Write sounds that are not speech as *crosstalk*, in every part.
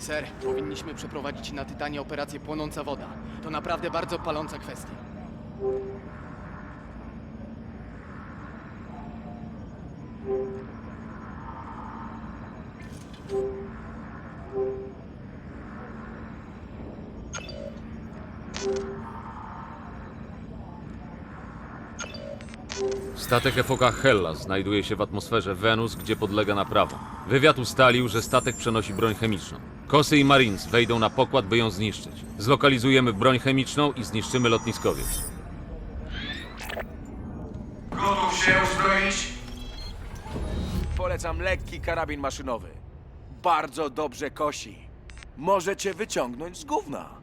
Ser, powinniśmy przeprowadzić na Tytanie operację Płonąca Woda. To naprawdę bardzo paląca kwestia. Statek FOK Hellas znajduje się w atmosferze Wenus, gdzie podlega naprawom. Wywiad ustalił, że statek przenosi broń chemiczną. Kosy i Marines wejdą na pokład, by ją zniszczyć. Zlokalizujemy broń chemiczną i zniszczymy lotniskowiec. Gotów się uzbroić? Polecam lekki karabin maszynowy. Bardzo dobrze kosi. Może cię wyciągnąć z gówna.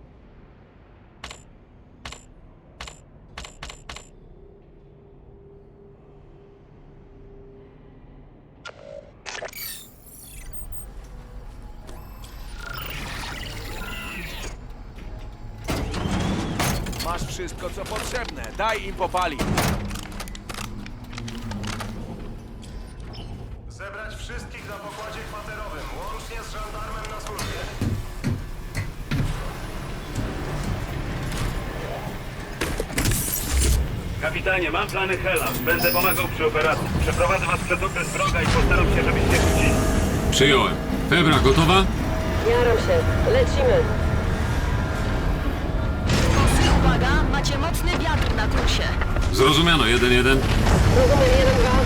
Masz wszystko, co potrzebne. Daj im popalić. Zebrać wszystkich na pokładzie kwaterowym, łącznie z żandarmem na służbie. Kapitanie, mam plany Hellas. Będę pomagał przy operacji. Przeprowadzę was przez okres wroga i postaram się, żebyście wrócili. Przyjąłem. Febra gotowa? Jaram się. Lecimy. Uwaga, macie mocny wiatr na kursie. Zrozumiano, 1-1. Rozumiem, jeden, dwa.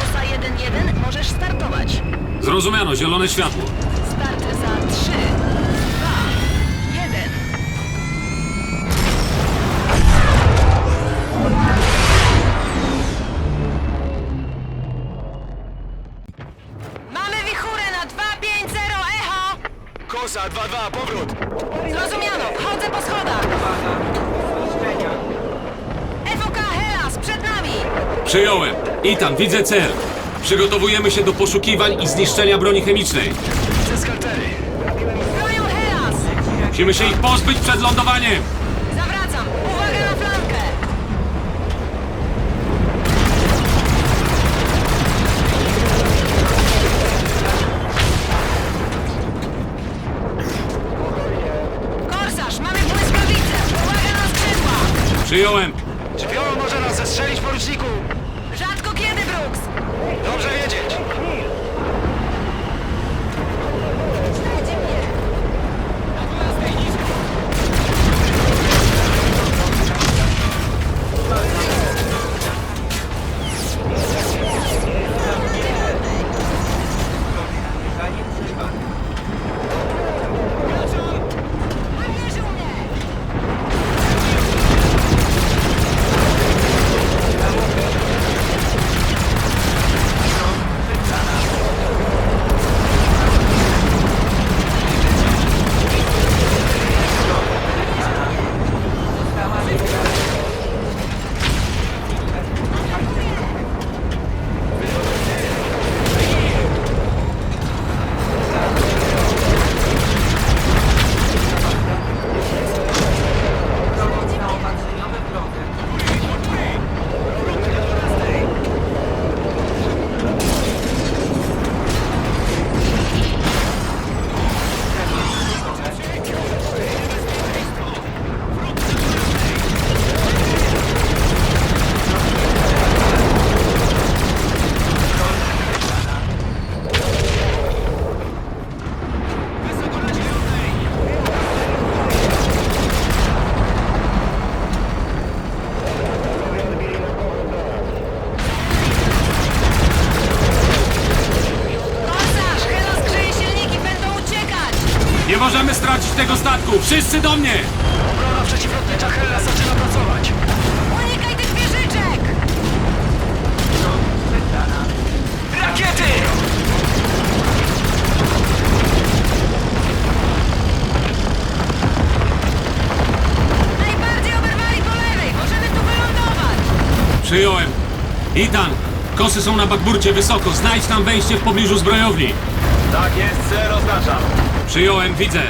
Kosa 1-1, możesz startować. Zrozumiano, zielone światło. Przyjąłem. Itan, widzę cel. Przygotowujemy się do poszukiwań i zniszczenia broni chemicznej. Bronią Hellas! Musimy się ich pozbyć przed lądowaniem. Zawracam, uwaga na flankę! Korsarz, mamy błyskawice! Uwaga na skrzydła! Przyjąłem. Wszyscy do mnie. Obrona przeciwlotnicza Hella zaczyna pracować! Unikaj tych wieżyczek! Rakiety! Najbardziej oberwali po lewej, możemy tu wylądować! Przyjąłem. Itan, kosy są na bakburcie wysoko. Znajdź tam wejście w pobliżu zbrojowni. Tak jest, ser, oznaczam. Przyjąłem, widzę.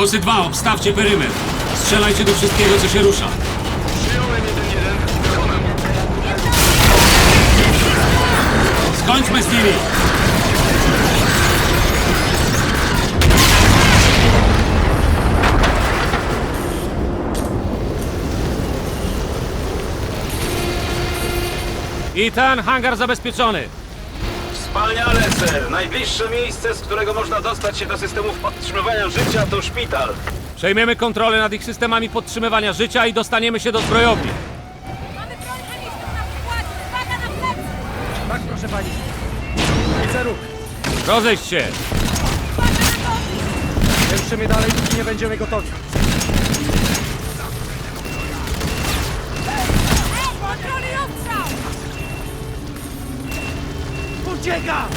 Kosy 2, obstawcie perymetr. Strzelajcie do wszystkiego, co się rusza. Skończmy z nimi! Ethan, hangar zabezpieczony. Wspaniale, ser. Najbliższe miejsce, z którego można dostać się do systemów podtrzymywania życia, to szpital. Przejmiemy kontrolę nad ich systemami podtrzymywania życia i dostaniemy się do zbrojowni. Mamy broń chemiczną na pokładzie! Uwaga na plecy! Tak, proszę pani. Ruch. Rozejść się. Ruszymy dalej, póki nie będziemy gotowi. Ucieka!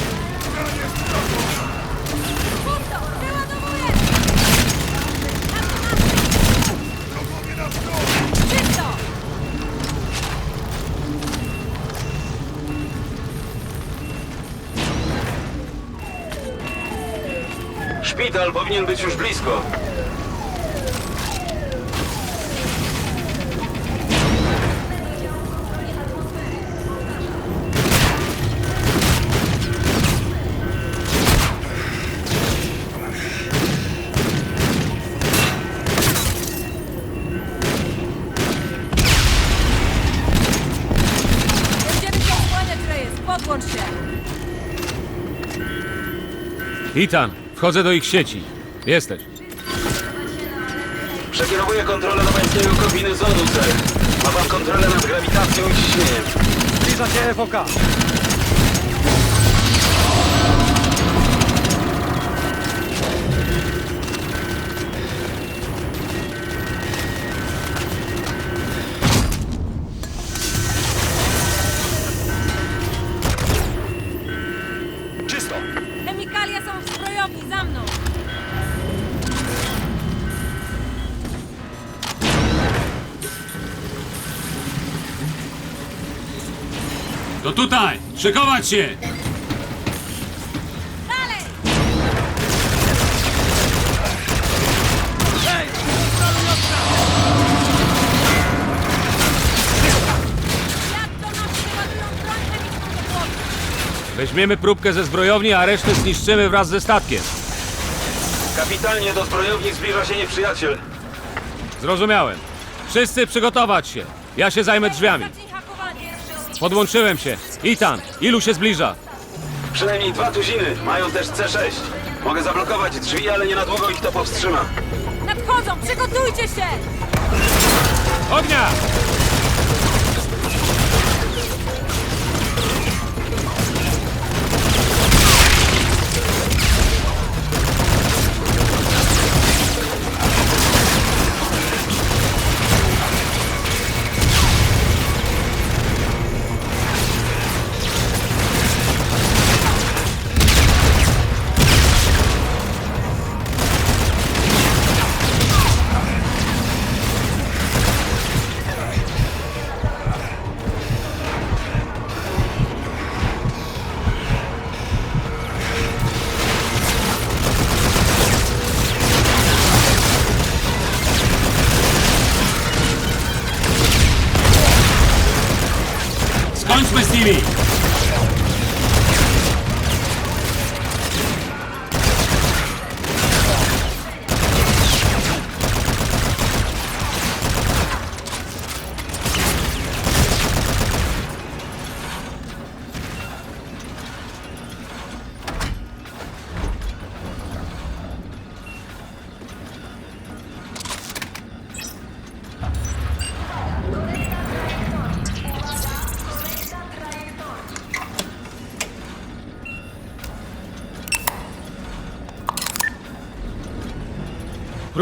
Szpital powinien być już blisko. Ethan, wchodzę do ich sieci. Jesteś. Przekierowuję kontrolę do pańskiego kombinezonu, ser. Ma pan kontrolę nad grawitacją i ciśnieniem. Zbliża się FOK. Tutaj! Szykować się! Weźmiemy próbkę ze zbrojowni, a resztę zniszczymy wraz ze statkiem. Kapitalnie do zbrojowni zbliża się nieprzyjaciel. Zrozumiałem. Wszyscy przygotować się. Ja się zajmę drzwiami. Podłączyłem się. Ethan, ilu się zbliża? Przynajmniej dwa tuziny. Mają też C6. Mogę zablokować drzwi, ale nie na długo ich to powstrzyma. Nadchodzą! Przygotujcie się! Ognia!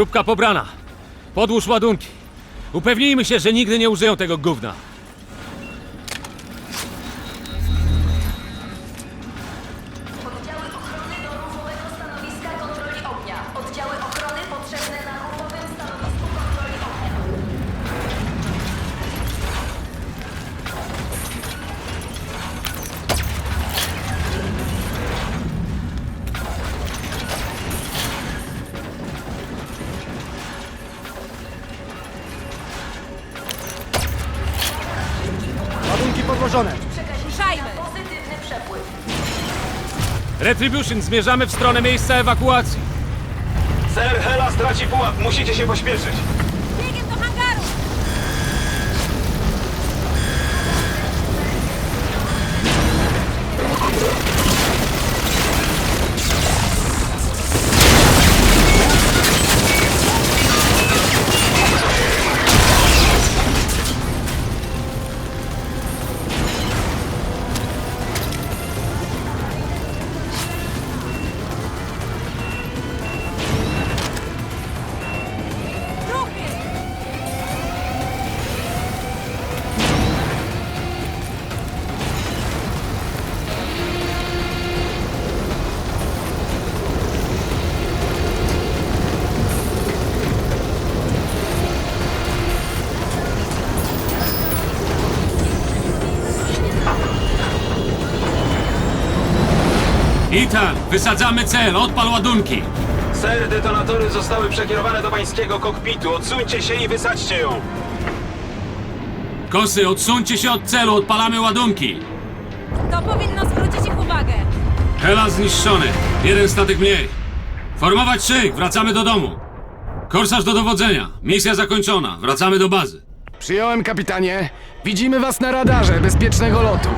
Próbka pobrana. Podłóż ładunki. Upewnijmy się, że nigdy nie użyją tego gówna. Retribution, zmierzamy w stronę miejsca ewakuacji. Ser, Hela straci pułap, musicie się pośpieszyć. Ethan, wysadzamy cel, odpal ładunki. Ser, detonatory zostały przekierowane do pańskiego kokpitu. Odsuńcie się i wysadźcie ją. Kosy, odsuńcie się od celu, odpalamy ładunki. To powinno zwrócić ich uwagę. Hela zniszczony, jeden statek mniej. Formować szyk, wracamy do domu. Korsarz do dowodzenia, misja zakończona, wracamy do bazy. Przyjąłem, kapitanie. Widzimy was na radarze. Bezpiecznego lotu.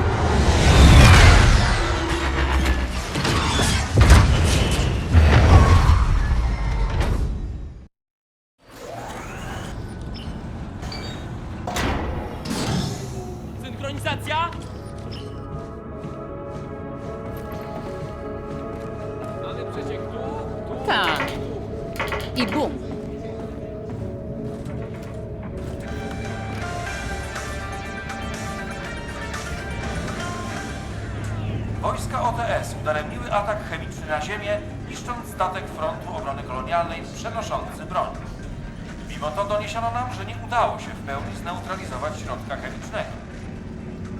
Wojska OTS udaremniły atak chemiczny na Ziemię, niszcząc statek frontu obrony kolonialnej przenoszący broń. Mimo to doniesiono nam, że nie udało się w pełni zneutralizować środka chemicznego.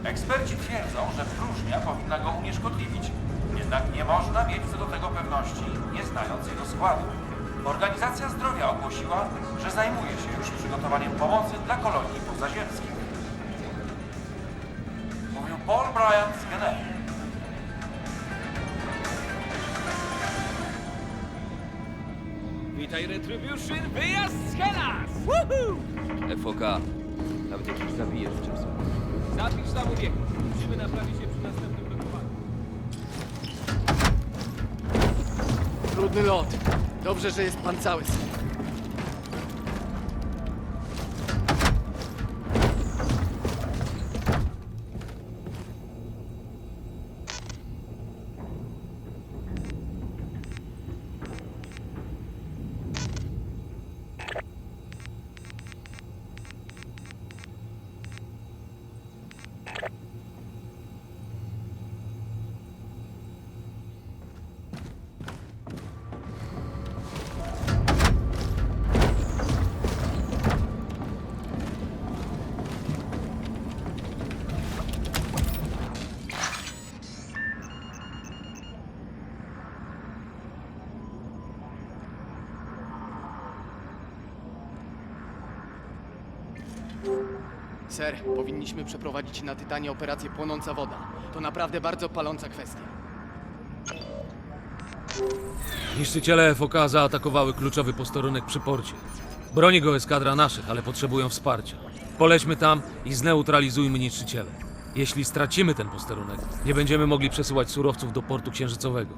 Eksperci twierdzą, że próżnia powinna go unieszkodliwić, jednak nie można mieć co do tego pewności, nie znając jego składu. Organizacja Zdrowia ogłosiła, że zajmuje się już przygotowaniem pomocy dla kolonii pozaziemskich. Mówił Paul Bryant z Genewy. Witaj Retribution, wyjazd z Hellas! FOK. Nawet jak ich zabijesz czasem. Zapisz tam ubieg. Musimy naprawić się przy następnym blokowaniu. Trudny lot. Dobrze, że jest pan cały. Ser, powinniśmy przeprowadzić na Tytanie operację Płonąca Woda. To naprawdę bardzo paląca kwestia. Niszczyciele FOK zaatakowały kluczowy posterunek przy porcie. Broni go eskadra naszych, ale potrzebują wsparcia. Polećmy tam i zneutralizujmy niszczyciele. Jeśli stracimy ten posterunek, nie będziemy mogli przesyłać surowców do portu księżycowego.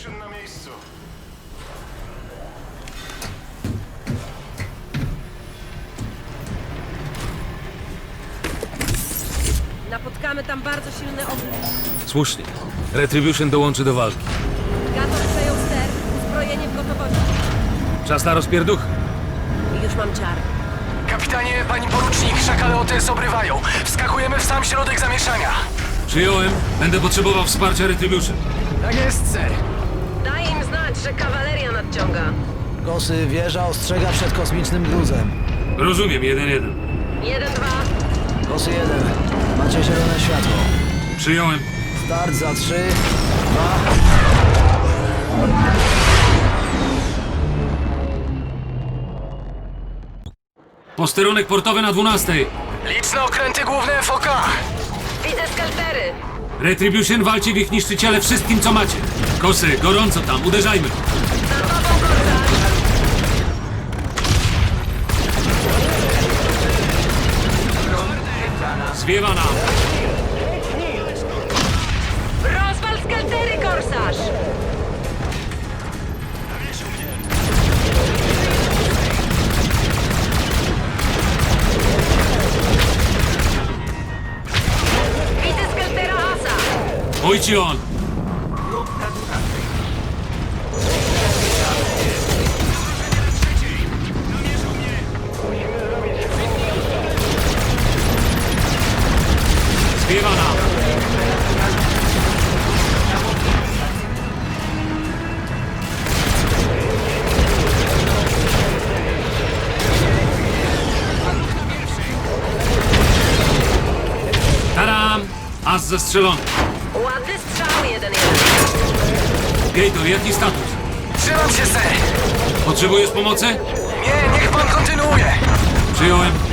Retribution na miejscu. Napotkamy tam bardzo silny ogniw. Słusznie. Retribution dołączy do walki. Gator przejął ster, uzbrojenie w gotowości. Czas na rozpierduch. Już mam czar. Kapitanie, pani porucznik, szakale OTS obrywają. Wskakujemy w sam środek zamieszania. Przyjąłem. Będę potrzebował wsparcia Retribution. Tak jest, ser. Że kawaleria nadciąga. Kosy, wieża ostrzega przed kosmicznym gruzem. Rozumiem, 1-1. Jeden, dwa. Kosy 1. Macie zielone światło. Przyjąłem. Start za 3, 2, Posterunek portowy na 12. Liczne okręty główne FOK. Widzę skaltery. Retribution walczy w ich niszczyciele wszystkim, co macie. Kosy, gorąco tam, uderzajmy. Zwiewa nam. Ojci on. Taram! As zestrzelony. Gator, jaki status? Trzymam się, ser. Potrzebujesz pomocy? Nie, niech pan kontynuuje. Przyjąłem.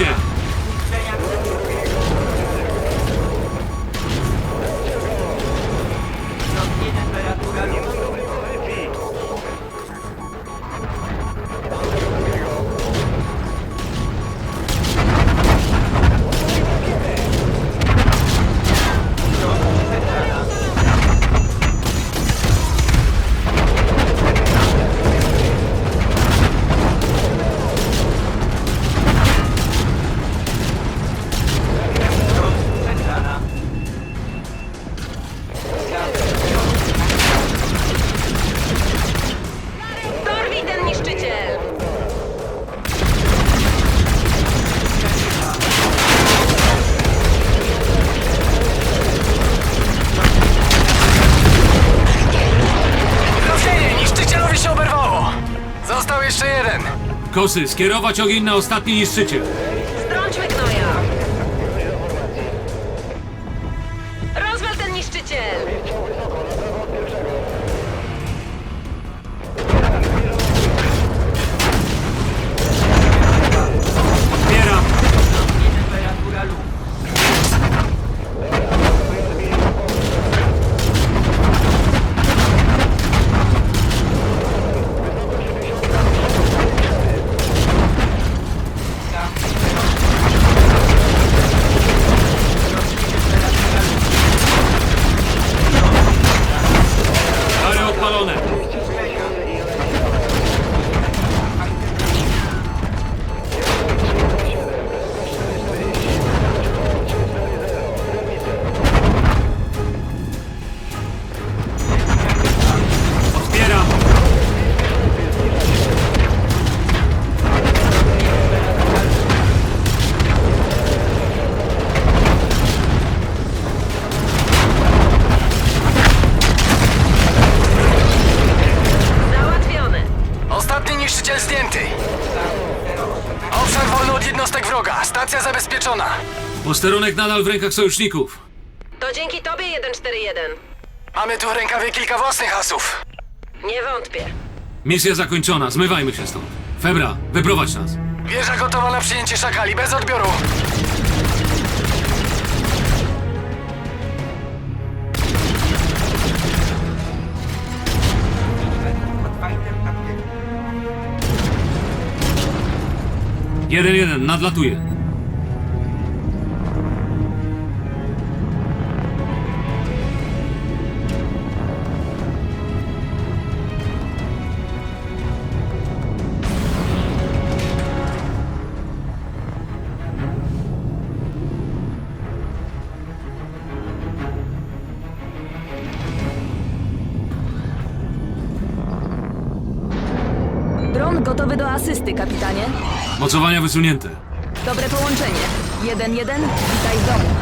Explosion! Skierować ogień na ostatni niszczyciel. Zabezpieczona. Posterunek nadal w rękach sojuszników. To dzięki tobie 141. Mamy tu w rękawie kilka własnych asów. Nie wątpię. Misja zakończona, zmywajmy się stąd. Febra, wyprowadź nas. Wieża gotowa na przyjęcie szakali, bez odbioru. Jeden, jeden, nadlatuje. Asysty, kapitanie. Mocowania wysunięte. Dobre połączenie. 1-1, witaj w domu.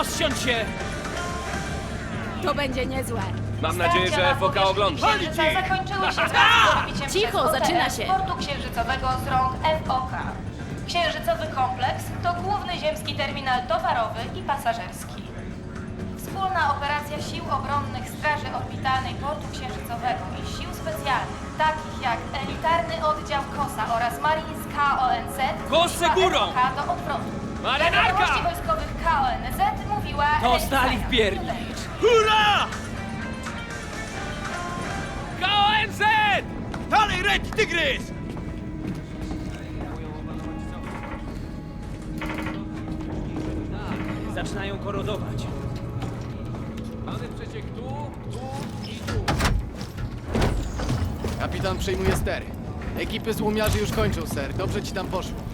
Rozsiądź się! To będzie niezłe. Mam nadzieję, że FOK ogląda. Księżyca zakończyły się *laughs* z Cicho, zaczyna się. portu księżycowego z rąk FOK. Księżycowy kompleks to główny ziemski terminal towarowy i pasażerski. Wspólna operacja Sił Obronnych Straży Orbitalnej Portu Księżycowego i Sił Specjalnych, takich jak elitarny oddział KOSA oraz Marines KONZ, zmusiła górą! FOK do odwrotu. Marynarka! wiadomości mówiła To Elisa stali w pierni. Hurra! KONZ! Dalej, Red Tygrys! Zaczynają korodować. Mamy przeciek tu, tu i tu. Kapitan przejmuje stery. Ekipy złomiarzy już kończą, ser. Dobrze ci tam poszło.